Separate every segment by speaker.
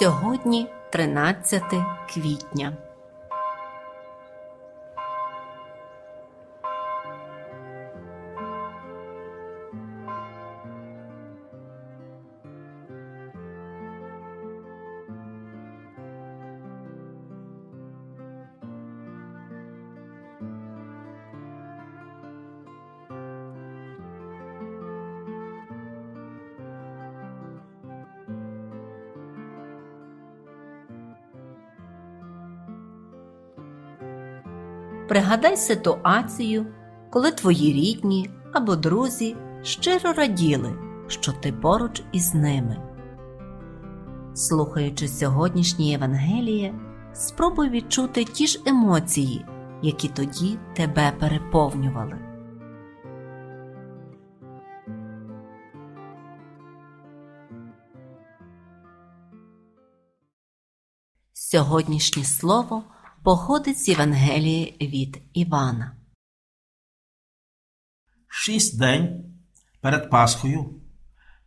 Speaker 1: Сьогодні 13 квітня. Пригадай ситуацію, коли твої рідні або друзі щиро раділи, що ти поруч із ними. Слухаючи сьогоднішнє Євангеліє, спробуй відчути ті ж емоції, які тоді тебе переповнювали. Сьогоднішнє слово походить з Євангелії від Івана.
Speaker 2: Шість день перед Пасхою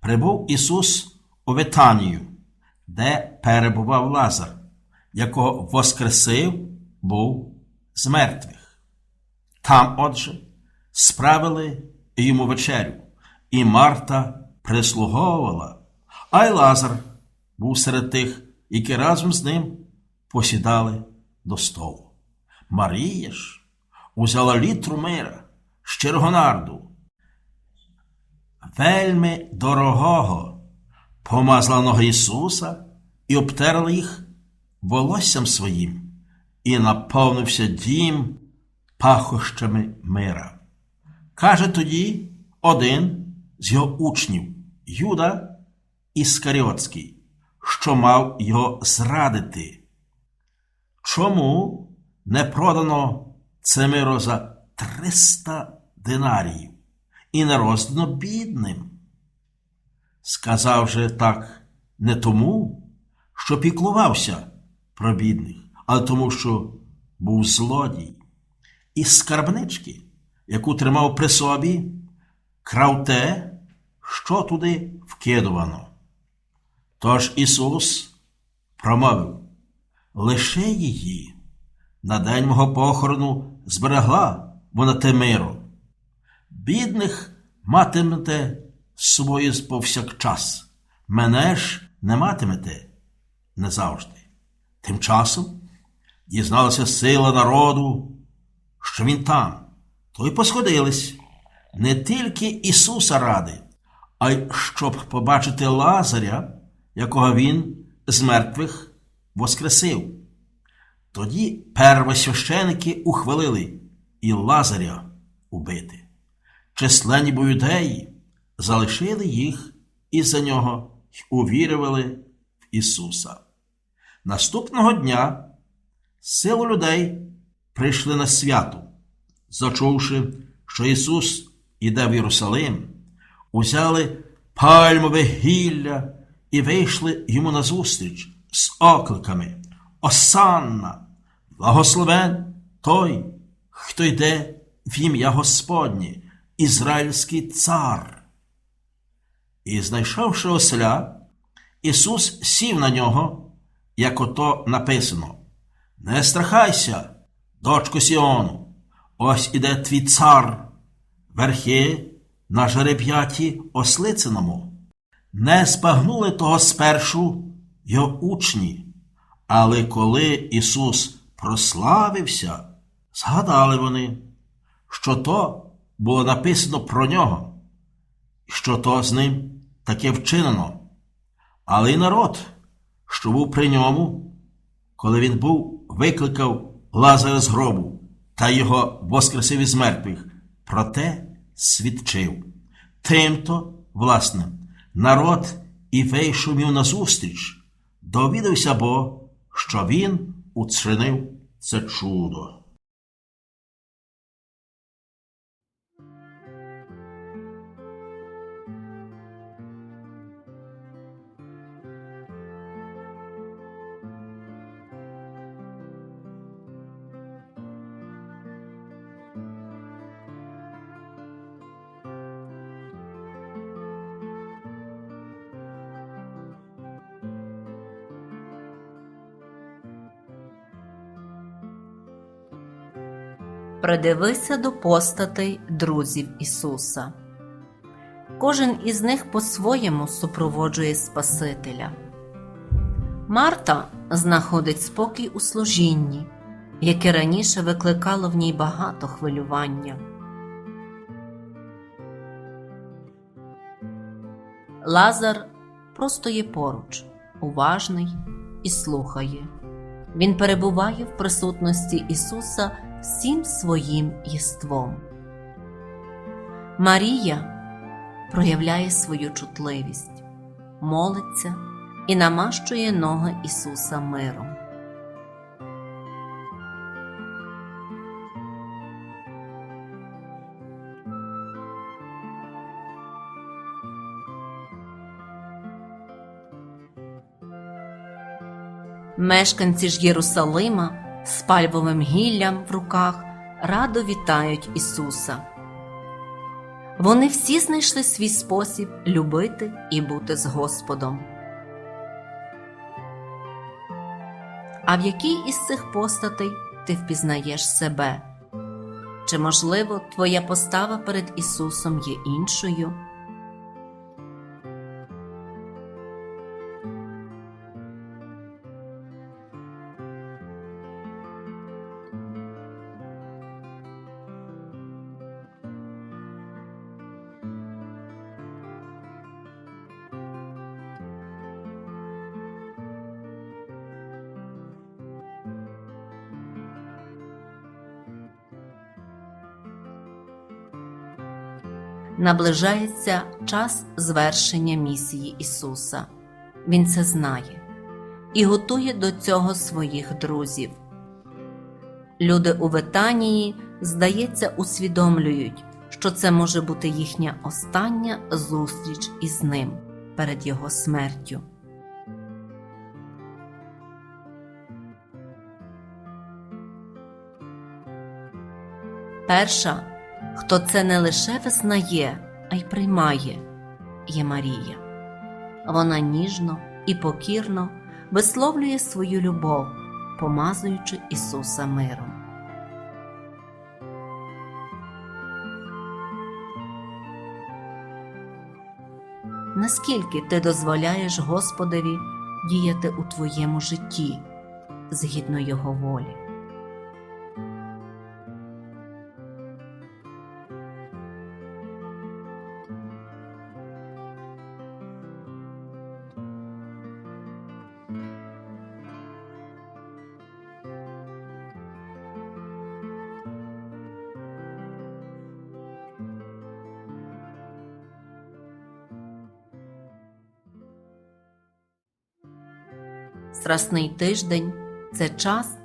Speaker 2: прибув Ісус у Витанію, де перебував Лазар, якого воскресив був з мертвих. Там, отже, справили йому вечерю, і Марта прислуговувала, а й Лазар був серед тих, які разом з ним посідали до столу. Марія ж узяла літру мира, щирого нарду, вельми дорогого, помазала ноги Ісуса і обтерла їх волоссям своїм, і наповнився дім пахощами мира. Каже тоді один з його учнів, Юда Іскаріотський, що мав його зрадити. Чому не продано це миро за 300 динаріїв і не роздано бідним? Сказав же так не тому, що піклувався про бідних, але тому, що був злодій. Із скарбнички, яку тримав при собі, крав те, що туди вкидувано. Тож Ісус промовив лише її. На день мого похорону зберегла вона те миро. Бідних матимете собою повсякчас, мене ж не матимете не завжди. Тим часом дізналася сила народу, що він там, то й посходились не тільки Ісуса ради, а й щоб побачити Лазаря, якого він з мертвих воскресив. Тоді первосвященики ухвалили і Лазаря убити. Численні бо юдеї залишили їх і за нього й увірували в Ісуса. Наступного дня силу людей прийшли на свято, зачувши, що Ісус іде в Єрусалим, узяли пальмове гілля і вийшли йому назустріч з окликами Осанна, благословен той, хто йде в ім'я Господнє, Ізраїльський цар. І, знайшовши осля, Ісус сів на нього, як ото написано: Не страхайся, дочко Сіону, ось іде твій цар, верхи на жереб'яті ослициному. Не спагнули того спершу його учні. Але коли Ісус прославився, згадали вони, що то було написано про нього, що то з ним таке вчинено. Але й народ, що був при ньому, коли він був, викликав Лазаря з гробу та його воскресив із мертвих, проте свідчив. Тимто, власне, народ і вийшов йому назустріч, довідався бо що він учинив це чудо.
Speaker 1: Придивися до постатей друзів Ісуса. Кожен із них по-своєму супроводжує Спасителя. Марта знаходить спокій у служінні, яке раніше викликало в ній багато хвилювання. Лазар просто є поруч, уважний і слухає. Він перебуває в присутності Ісуса всім своїм єством. Марія проявляє свою чутливість, молиться і намащує ноги Ісуса миром. Мешканці ж Єрусалима з пальвовим гіллям в руках радо вітають Ісуса. Вони всі знайшли свій спосіб любити і бути з Господом. А в якій із цих постатей ти впізнаєш себе? Чи, можливо, твоя постава перед Ісусом є іншою? Наближається час звершення місії Ісуса. Він це знає і готує до цього своїх друзів. Люди у Ветанії, здається, усвідомлюють, що це може бути їхня остання зустріч із ним перед його смертю. Перша, хто це не лише визнає, а й приймає, є Марія. Вона ніжно і покірно висловлює свою любов, помазуючи Ісуса миром. Наскільки ти дозволяєш Господові діяти у твоєму житті згідно Його волі? Страсний тиждень це час,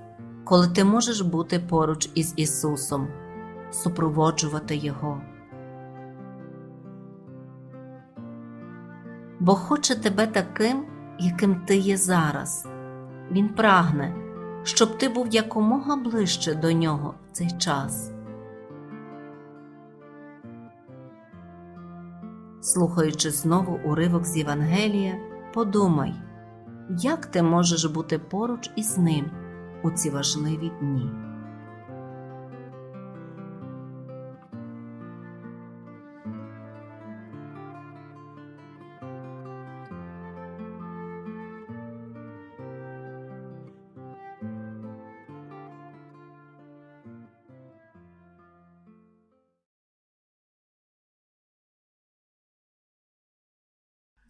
Speaker 1: коли ти можеш бути поруч із Ісусом, супроводжувати Його. Бо хоче тебе таким, яким ти є зараз. Він прагне, щоб ти був якомога ближче до нього в цей час. Слухаючи знову уривок з Євангелія, подумай. Як ти можеш бути поруч із ним у ці важливі дні?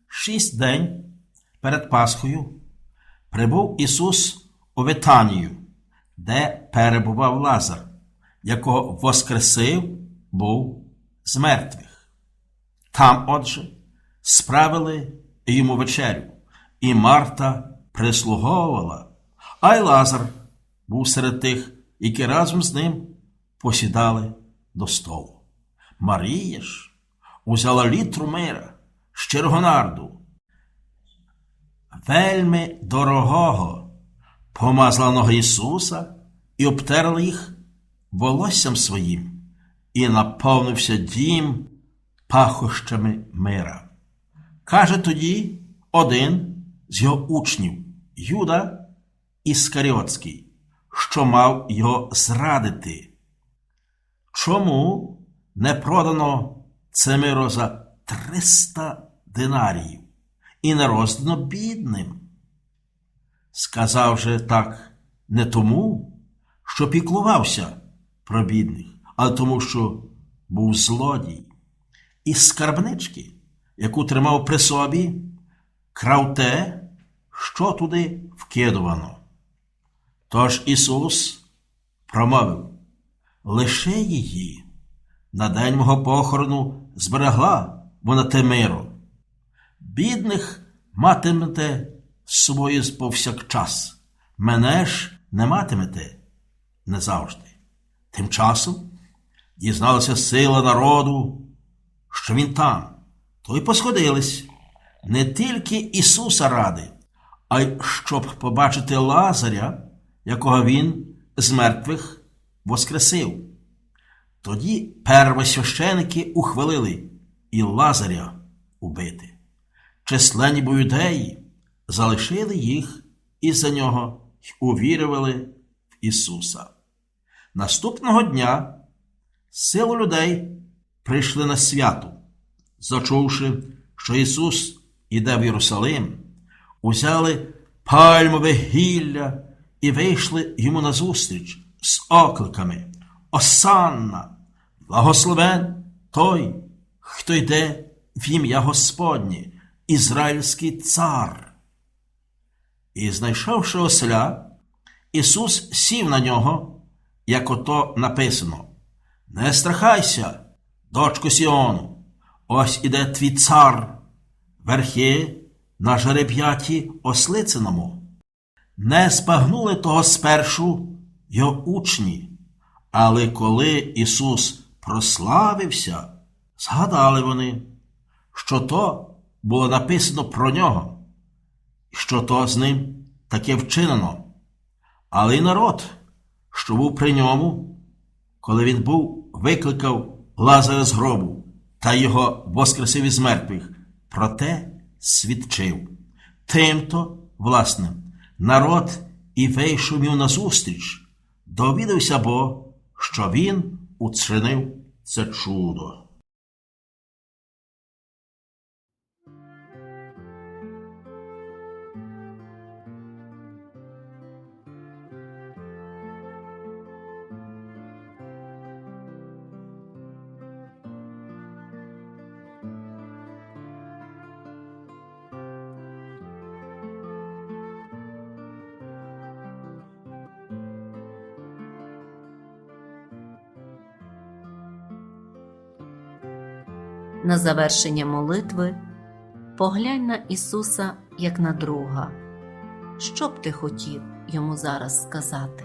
Speaker 2: Шість день перед Пасхою прибув Ісус у Витанію, де перебував Лазар, якого воскресив був з мертвих. Там, отже, справили йому вечерю, і Марта прислуговувала, а й Лазар був серед тих, які разом з ним посідали до столу. Марія ж узяла літру мира, щирого нарду, вельми дорогого, помазала ноги Ісуса і обтерла їх волоссям своїм, і наповнився дім пахощами мира. Каже тоді один з його учнів, Юда Іскаріотський, що мав його зрадити. чому не продано це миро за 300 динаріїв і не роздано бідним? Сказав же так не тому, що піклувався про бідних, а тому, що був злодій. Із скарбнички, яку тримав при собі, крав те, що туди вкидувано. Тож Ісус промовив: лише її на день мого похорону зберегла вона те миро. Бідних матимете собою повсякчас, мене ж не матимете не завжди. Тим часом дізналася сила народу, що він там, то й посходились не тільки Ісуса ради, а й щоб побачити Лазаря, якого він з мертвих воскресив. Тоді первосвященики ухвалили і Лазаря убити. Численні бо юдеї залишили їх із-за нього й увірували в Ісуса. Наступного дня силу людей прийшли на свято, зачувши, що Ісус іде в Єрусалим, узяли пальмове гілля і вийшли йому назустріч з окликами Осанна, благословен той, хто йде в ім'я Господнє, Ізраїльський цар. І, знайшовши осля, Ісус сів на нього, як ото написано: Не страхайся, дочко Сіону, ось іде твій цар, верхи на жереб'яті ослициному. Не спагнули того спершу його учні, але коли Ісус прославився, згадали вони, що то було написано про нього, що то з ним таке вчинено. Але й народ, що був при ньому, коли він був, викликав Лазаря з гробу та його воскресив із мертвих, проте свідчив. Тимто, власне, народ і вийшов йому назустріч, довідався бо, що він учинив це чудо.
Speaker 1: На завершення молитви поглянь на Ісуса як на друга. Що б ти хотів йому зараз сказати?